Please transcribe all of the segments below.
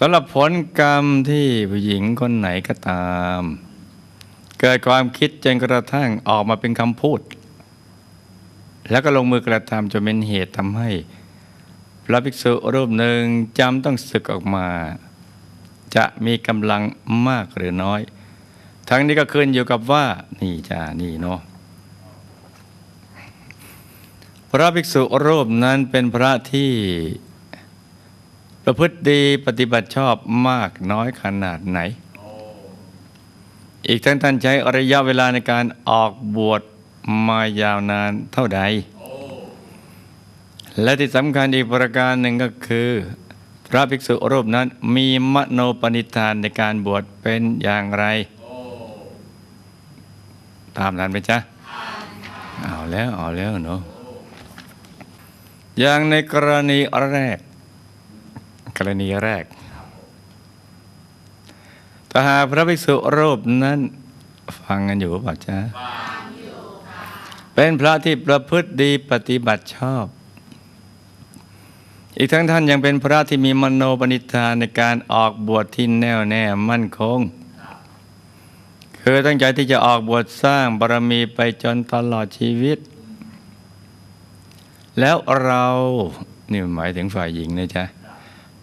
สำหรับผลกรรมที่ผู้หญิงคนไหนก็ตาม เกิดความคิดจนกระทั่งออกมาเป็นคำพูด แล้วก็ลงมือกระทำจนเป็นเหตุทำให้ พระภิกษุรูปหนึ่งจำต้องศึกออกมา จะมีกำลังมากหรือน้อย ทั้งนี้ก็ขึ้นอยู่กับว่า นี่จ้านี่เนาะพระภิกษุรูปนั้นเป็นพระที่ ประพฤติดีปฏิบัติชอบมากน้อยขนาดไหน อีกทั้งท่านใช้ระยะเวลาในการออกบวชมายาวนานเท่าใด และที่สำคัญอีกประการหนึ่งก็คือ พระภิกษุรูปนั้นมีมโนปณิธานในการบวชเป็นอย่างไร ตามนั้นไหมจ๊ะ เอาแล้ว เอาแล้วเนาะอย่างในกรณีแรก กรณีแรกถ้าหาพระภิกษุรูปนั้น ฟังกันอยู่เปล่าจ๊ะเป็นพระที่ประพฤติดีปฏิบัติชอบ อีกทั้งท่านยังเป็นพระที่มีมโนปณิธานในการออกบวชที่แน่วแน่มั่นคงคือตั้งใจที่จะออกบวชสร้างบารมีไปจนตลอดชีวิต แล้วเรานี่หมายถึงฝ่ายหญิงนะจ๊ะ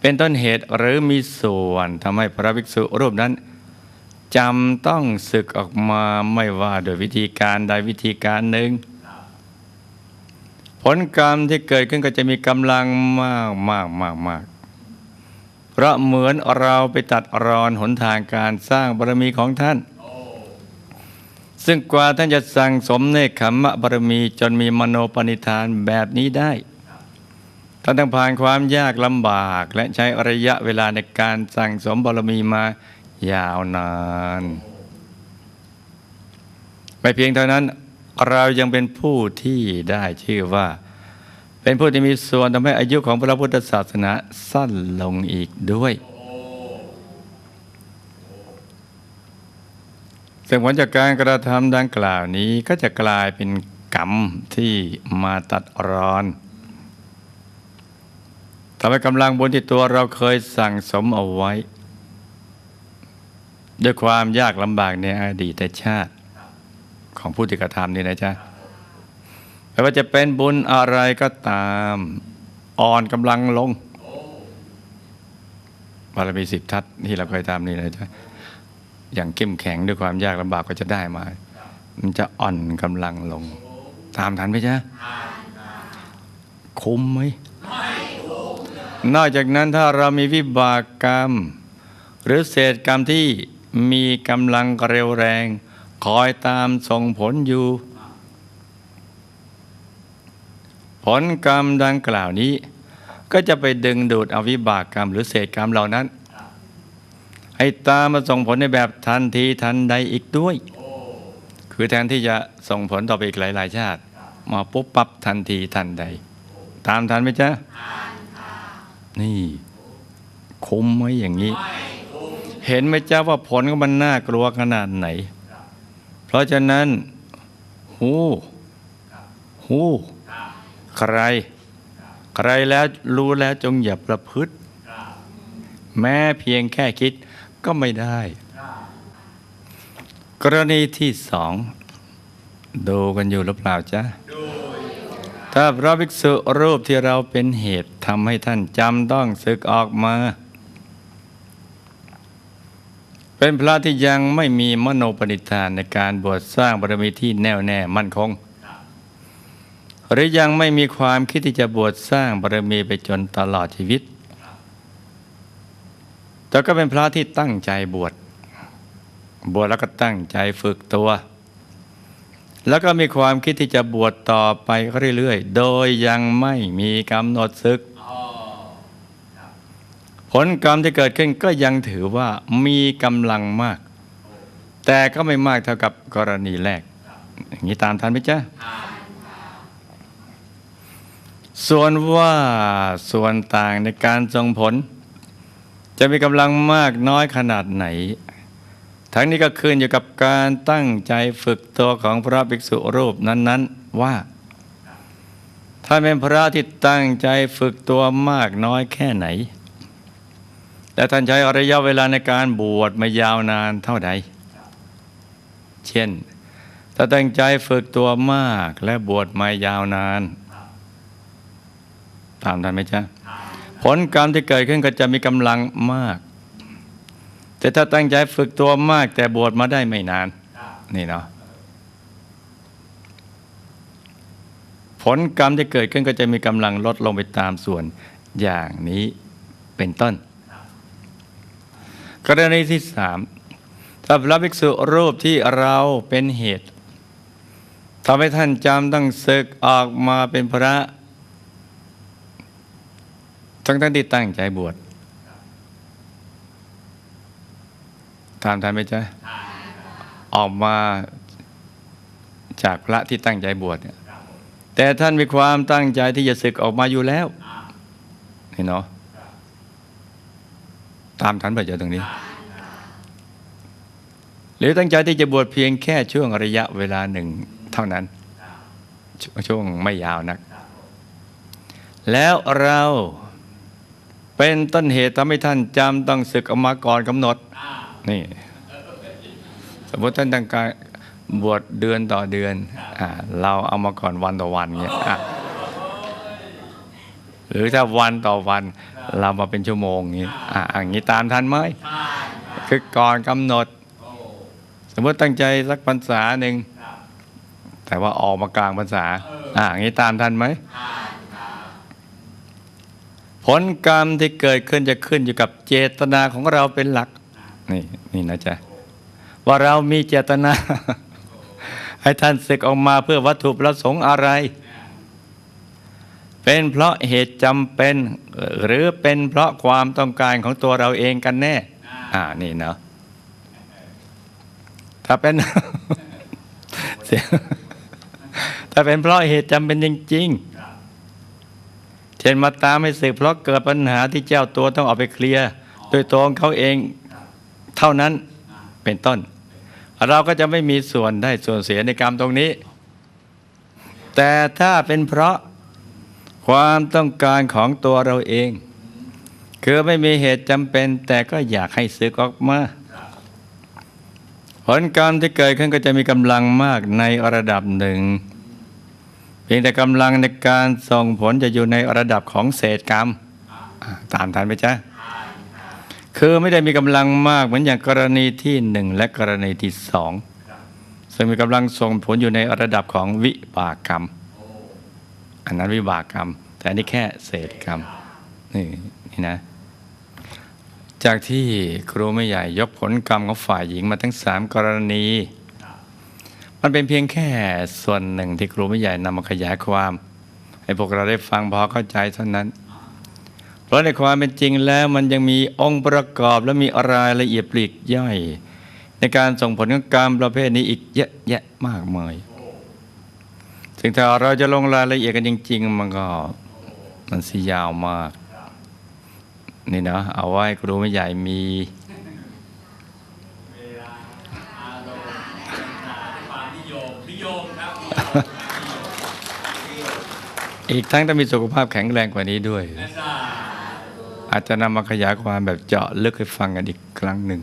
เป็นต้นเหตุหรือมีส่วนทำให้พระภิกษุรูปนั้นจำต้องศึกออกมาไม่ว่าโดยวิธีการใดวิธีการหนึ่ง ผลกรรมที่เกิดขึ้นก็จะมีกำลังมากมากมากมากเพราะเหมือนเราไปตัดรอนหนทางการสร้างบารมีของท่าน ซึ่งกว่าท่านจะสั่งสมเนคขมมะบารมีจนมีมโนปณิธานแบบนี้ได้ ท่านต้องผ่านความยากลำบาก และใช้ระยะเวลาในการสั่งสมบารมีมายาวนาน ไม่เพียงเท่านั้นเรายังเป็นผู้ที่ได้ชื่อว่า เป็นผู้ที่มีส่วนทำให้อายุของพระพุทธศาสนาสั้นลงอีกด้วย ซึ่งผลจากการกระทำดังกล่าวนี้ก็จะกลายเป็นกรรมที่มาตัดรอนำให้กำลังบุญที่ตัวเราเคยสั่งสมเอาไว้ ด้วยความยากลำบากในอดีตชาติ ของผู้ที่กระทำนี่นะจ๊ะไม่ว่าจะเป็นบุญอะไรก็ตาม อ่อนกำลังลงบารมีสิบทัศที่เราเคยทำนี่นะจ๊ะอย่างเข้มแข็งด้วยความยากลำบากก็จะได้มา มันจะอ่อนกำลังลง ตามทันไหมจ๊ะคุ้มไหม นอกจากนั้นถ้าเรามีวิบากกรรม หรือเศษกรรมที่มีกำลังเร็วแรง คอยตามส่งผลอยู่ ผลกรรมดังกล่าวนี้ ก็จะไปดึงดูดเอาวิบากกรรม หรือเศษกรรมเหล่านั้น ให้ตามมาส่งผลในแบบทันทีทันใดอีกด้วย คือแทนที่จะส่งผลต่อไปอีกหลาย ๆ ชาติ มาปุ๊บปั๊บทันทีทันใด ตามทันไหมจ๊ะ นี่คุ้มไหมอย่างนี้ เห็นไหมจ้าว่าผลของมันน่ากลัวขนาดไหน เพราะฉะนั้น หูหูใคร ใครแล้วรู้แล้วจงอย่าประพฤติ แม้เพียงแค่คิดก็ไม่ได้ กรณีที่สอง ดูกันอยู่หรือเปล่าจ๊ะถ้าพระภิกษุรูปที่เราเป็นเหตุ ทำให้ท่านจำต้องศึกออกมา เป็นพระที่ยังไม่มีมโนปณิธานในการบวชสร้างบารมีที่แน่วแน่มั่นคง หรือยังไม่มีความคิดที่จะบวชสร้างบารมีไปจนตลอดชีวิต แต่ก็เป็นพระที่ตั้งใจบวชบวชแล้วก็ตั้งใจฝึกตัว แล้วก็มีความคิดที่จะบวชต่อไปเรื่อยๆ โดยยังไม่มีกำหนดศึก ลกรรมที่เกิดขึ้นก็ยังถือว่ามีกำลังมาก แต่ก็ไม่มากเท่ากับกรณีแรก อย่างนี้ตามทันไหมจ๊ะส่วนว่าส่วนต่างในการทรงผล จะมีกำลังมากน้อยขนาดไหน ทั้งนี้ก็ขึ้นอยู่กับการตั้งใจฝึกตัวของพระภิกษุรูปนั้น ๆ ว่า ถ้าเป็นพระที่ตั้งใจฝึกตัวมากน้อยแค่ไหน และท่านใช้ระยะเวลาในการบวชมายาวนานเท่าใด เช่น ถ้าตั้งใจฝึกตัวมากและบวชมายาวนาน ตามทันไหมจ๊ะ ผลกรรมที่เกิดขึ้นก็จะมีกำลังมาก แต่ถ้าตั้งใจฝึกตัวมาก แต่บวชมาได้ไม่นาน นี่เนาะผลกรรมที่เกิดขึ้นก็จะมีกำลังลดลงไปตามส่วนอย่างนี้เป็นต้น กรณีที่สามถ้าพระภิกษุรูปที่เราเป็นเหตุทำให้ท่านจำต้องศึกออกมาเป็นพระ ทั้งท่านที่ตั้งใจบวชตามทันไหมจ๊ะออกมาจากพระที่ตั้งใจบวชเนี่ยแต่ท่านมีความตั้งใจที่จะศึกออกมาอยู่แล้วนี่เนาะ ตามทันปเจอตรงนี้ หรือตั้งใจที่จะบวชเพียงแค่ช่วงระยะเวลาหนึ่งเท่านั้นชช่วงไม่ยาวนัก แล้วเราเป็นต้นเหตุทำให้ท่านจำต้องศึกออกมาก่อนกำหนดนี่สมมติท่านตั้งการบวชเดือนต่อเดือนอเราเอามาก่อนวันต่อวันเงี้ย หรือถ้าวันต่อวันเรามาเป็นชั่วโมงงี้อะอย่างนี้ตามทันไหมคือก่อนกำหนด สมมติตั้งใจสักพรรษาหนึ่งแต่ว่าออกมากลางพรรษาอะอย่างนี้ตามทันไหมผลกรรมที่เกิดขึ้นจะขึ้นอยู่กับเจตนาของเราเป็นหลัก นี่นี่นะจ๊ะว่าเรามีเจตนา ให้ท่านศึกออกมาเพื่อวัตถุประสงค์อะไร เป็นเพราะเหตุจำเป็น หรือเป็นเพราะความต้องการของตัวเราเองกันแน่ อ่านี่เนาะถ้าเป็นถ้าเป็นเพราะเหตุจำเป็นจริงๆเช่นมาตามให้ศึกเพราะเกิดปัญหาที่เจ้าตัวต้องออกไปเคลียร์โดยตัวของเขาเองเท่านั้นเป็นต้น เราก็จะไม่มีส่วนได้ส่วนเสียในกรรมตรงนี้ แต่ถ้าเป็นเพราะ ความต้องการของตัวเราเอง คือไม่มีเหตุจำเป็น แต่ก็อยากให้สึกออกมาผลกรรมที่เกิดขึ้นก็จะมีกำลังมากในระดับหนึ่ง เพียงแต่กำลังในการส่งผลจะอยู่ในระดับของเศษกรรม ตามทันไหจ๊ะคือไม่ได้มีกำลังมากเหมือนอย่างกรณีที่หนึ่งและกรณีที่สองซึ่งมีกำลังส่งผลอยู่ในระดับของวิบากกรรม อันนั้นวิบากกรรม แต่อันนี้แค่เศษกรรมนี่นี่นะ จากที่ครูไม่ใหญ่ยกผลกรรมของฝ่ายหญิงมาทั้งสามกรณี มันเป็นเพียงแค่ส่วนหนึ่งที่ครูไม่ใหญ่นำมาขยายความ ให้พวกเราได้ฟังพอเข้าใจเท่านั้น เพราะในความเป็นจริงแล้วมันยังมีองค์ประกอบและมีรายละเอียดปลีกย่อย ในการส่งผลของกรรมประเภทนี้อีกเยอะแยะมากมาย ถึงถ้าเราจะลงรายละเอียดกันจริง ๆ มันก็มันสิยาวมาก นี่นะเอาไว้ครูไม่ใหญ่มีอีกทั้งต้องมีสุขภาพแข็งแรงกว่านี้ด้วย อาจจะนำมาขยายความแบบเจาะลึกให้ฟังกันอีกครั้งหนึ่ง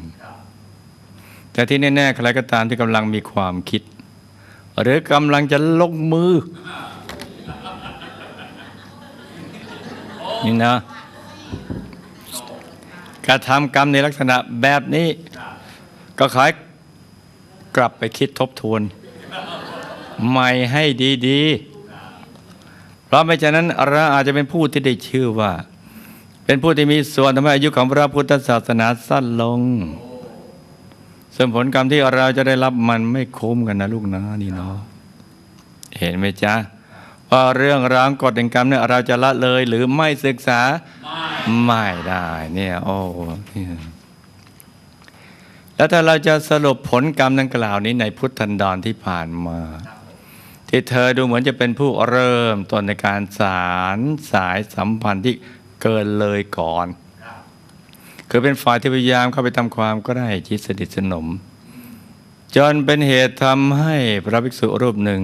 แต่ที่แน่ๆใครก็ตามที่กำลังมีความคิด หรือกำลังจะลงมือ นี่นะการทำกรรมในลักษณะแบบนี้ ก็ขายกลับไปคิดทบทวน ใหม่ให้ดีๆ เพราะไม่ฉะนั้นเราอาจจะเป็นผู้ที่ได้ชื่อว่า เป็นผู้ที่มีส่วนทำให้อายุของพระพุทธศาสนาสั้นลง ส่วนผลกรรมที่เราจะได้รับมันไม่คุ้มกันนะลูกนะนี่เนาะเห็นไหมจ๊ะว่าเรื่องราวกฎแห่งกรรมเนี่ยเราจะละเลยหรือไม่ศึกษาไม่ได้เนี่ยโอ้เนี่ยแล้วถ้าเราจะสรุปผลกรรมดังกล่าวนี้ในพุทธันดรที่ผ่านมา ที่เธอดูเหมือนจะเป็นผู้เริ่มต้นในการสารสายสัมพันธ์ที่เกินเลยก่อน คือเป็นฝ่ายที่พยายามเข้าไปทำความก็ได้ชิดสนิทสนม จนเป็นเหตุทำให้พระภิกษุรูปหนึ่ง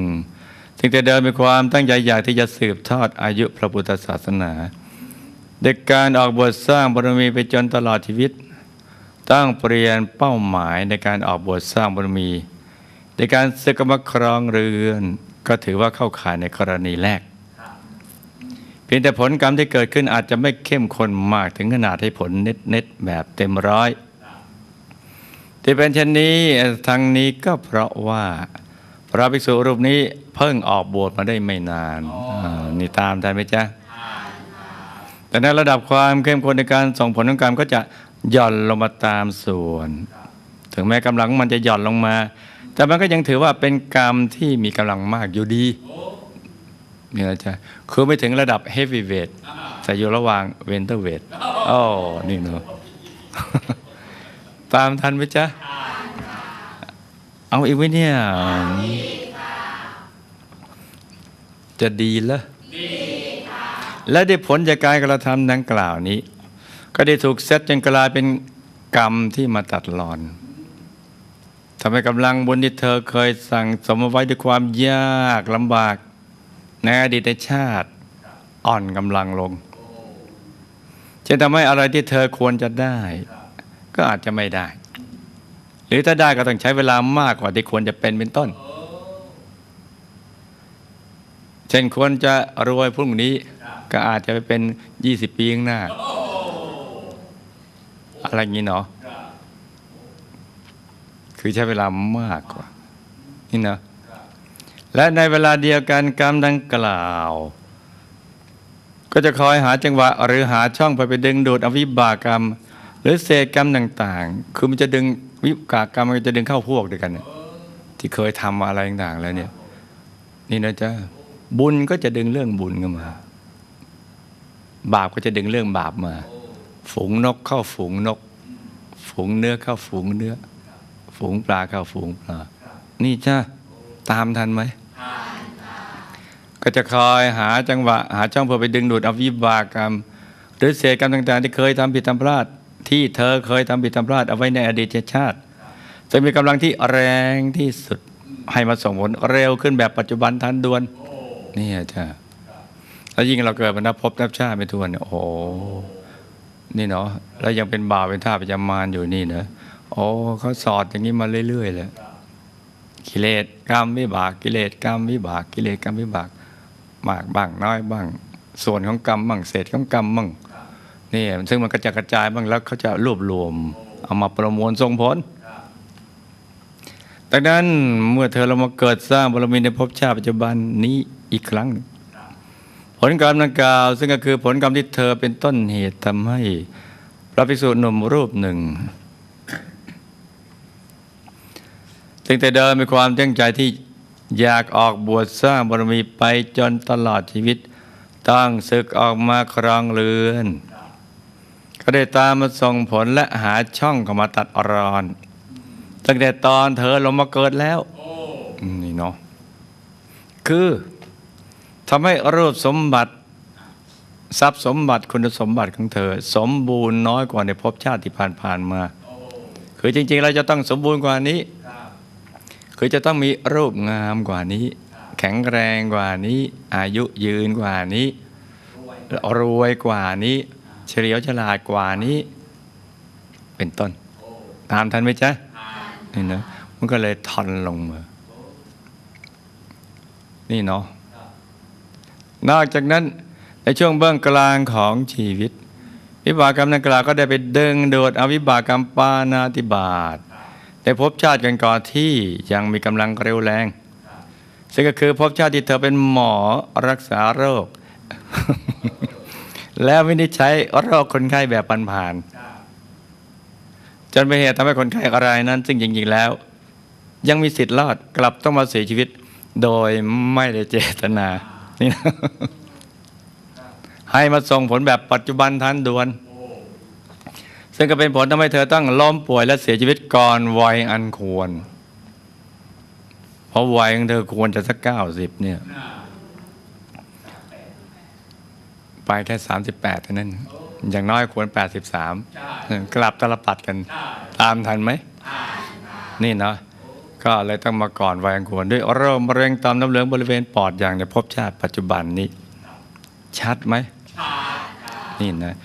ถึงแต่เดิมมีความตั้งใจอยากที่จะสืบทอดอายุพระพุทธศาสนาเด็กการออกบทสร้างบารมีไปจนตลอดชีวิต ตั้งเปลี่ยนเป้าหมายในการออกบทสร้างบารมีในการศึกมาครองเรือน ก็ถือว่าเข้าข่ายในกรณีแรก พียงแต่ผลกรรมที่เกิดขึ้นอาจจะไม่เข้มข้นมากถึงขนาดให้ผลเน็ตๆแบบเต็มร้อย ที่เป็นเช่นนี้ทั้งนี้ก็เพราะว่า พระภิกษุรูปนี้เพิ่งออกบวชมาได้ไม่นานนี่ตามได้ไหมจ๊ะแต่ในระดับความเข้มข้นในการส่งผลของกรรมก็จะหย่อนลงมาตามส่วน ถึงแม้กำลังมันจะหย่อนลงมา แต่มันก็ยังถือว่าเป็นกรรมที่มีกำลังมากอยู่ดี เนี่ยนะจ๊ะคือไม่ถึงระดับเฮฟวีเวทแต่อยู่ระหว่างเวนเตอร์เวทโอ้นี่เนาะตามทันไหมจ๊ะ เอาอีกไว้เนี่ย จะดีเหรอและได้ผลจากการกระทำดังกล่าวนี้ ก็ได้ถูกเซตจนกลายเป็นกรรมที่มาตัดรอนทำให้กำลังบุญที่เธอเคยสั่งสมไว้ด้วยความยากลำบาก ในอดีตชาติอ่อนกำลังลงจะทำให้อะไรที่เธอควรจะได้ ก็อาจจะไม่ได้ หรือถ้าได้ก็ต้องใช้เวลามากกว่าที่ควรจะเป็นเป็นต้น เช่นควรจะรวยพรุ่งนี้ก็อาจจะไปเป็น20ปีข้างหน้า อะไรอย่างนี้เนาะคือใช้เวลามากกว่า นี่เนาะ และในเวลาเดียวกันกรรมดังกล่าว ก็จะคอยหาจังหวะหรือหาช่องไปไปดึงดูดอวิบากกรรม หรือเศษกรรมต่าง ๆ คือมันจะดึงวิบากกรรมมันจะดึงเข้าพวกเด้วกันที่เคยทำอะไรต่างๆแล้วเนี่ย นี่นะจ๊ะบุญก็จะดึงเรื่องบุญเข้ามา บาปก็จะดึงเรื่องบาปมา ฝูงนกเข้าฝูงนก ฝูงเนื้อเข้าฝูงเนื้อ ฝูงปลาเข้าฝูงปลา นี่จ้าตามทันไหม ก็จะคอยหาจังหวะ หาช่องเพื่อไปดึงดูดเอาวิบากกรรม หรือเศษกรรมต่างๆ ที่เคยทำผิดทำพลาด ที่เธอเคยทำผิดทำพลาดเอาไว้ในอดีตชาติ จะมีกำลังที่แรงที่สุดให้มาส่งผลเร็วขึ้นแบบปัจจุบันทันด่วนนี่อาจ้าแล้วยิ่งเราเกิดมานับพบนับชาติไปทวนเนี่ยโอ้โหนี่เนาะแล้วยังเป็นบาวเป็นท่าประจำมารอยู่นี่เนอะโอ้เขาสอดอย่างนี้มาเรื่อยๆเลย กิเลสกรรมวิบากกิเลสกรรมวิบากกิเลสกรรมวิบากมากบ้างน้อยบ้าง ส่วนของกรรมบ้างเศษของกรรมบ้างนี่ซึ่งมันก็จะกระจายบ้างแล้วเขาจะรวบรวม เอามาประมวลส่งผลดังนั้นเมื่อเธอเรามาเกิดสร้างบารมีในภพชาติปัจจุบันนี้อีกครั้งหนึ่งผลกรรมดังกล่าว ซึ่งก็คือผลกรรมที่เธอเป็นต้นเหตุทำให้พระภิกษุหนุ่มรูปหนึ่ง ซึ่งแต่เดิมมีความตั้งใจที่อยากออกบวชสร้างบารมีไปจนตลอดชีวิตต้องศึกออกมาครองเรือน ก็ได้ตามมาส่งผลและหาช่องเข้ามาตัดอรอนตั้งแต่ตอนเธอลงมาเกิดแล้วนี่เนาะคือทำให้รูปสมบัติทรัพย์สมบัติคุณสมบัติของเธอ สมบูรณ์น้อยกว่าในภพชาติที่ผ่านๆมา คือจริง ๆ เราจะต้องสมบูรณ์กว่านี้ คือจะต้องมีรูปงามกว่านี้ แข็งแรงกว่านี้ อายุยืนกว่านี้ รวยกว่านี้ เฉลียวฉลาดกว่านี้ เป็นต้น ตามทันไหมจ๊ะนี่นะมันก็เลยทอนลงมา นี่เนาะนอกจากนั้นในช่วงเบื้องกลางของชีวิต วิบากกรรมดังกล่าวก็ได้ไปดึงดูดเอาวิบากกรรมปานาติบาต ในภพชาติกันก่อนที่ยังมีกำลังเร็วแรง ซึ่งก็คือภพชาติที่เธอเป็นหมอรักษาโรค แล้ววินิจฉัยโรคคนไข้แบบปันผ่าน จนเป็นเหตุทำให้คนไข้อะไรนั้น ซึ่งจริงๆแล้ว ยังมีสิทธิ์รอดกลับต้องมาเสียชีวิต โดยไม่ได้เจตนานี่นะให้มาส่งผลแบบปัจจุบันทันด่วน ซึ่งก็เป็นผลทำให้เธอต้องล้มป่วยและเสียชีวิตก่อนวัยอันควร เพราะวัยของเธอควรจะสักเก้าสิบเนี่ยไปแค่สามสิบแปดเท่านั้น อย่างน้อยควรแปดสิบสามกลับตลปัดกัน ตามทันไหม นี่เนาะก็เลยต้องมาก่อนวัยอันควรด้วยโรคมะเร็งต่อมน้ำเหลืองบริเวณปอดอย่างในภพชาติปัจจุบันนี้ ชัดไหมนี่นะ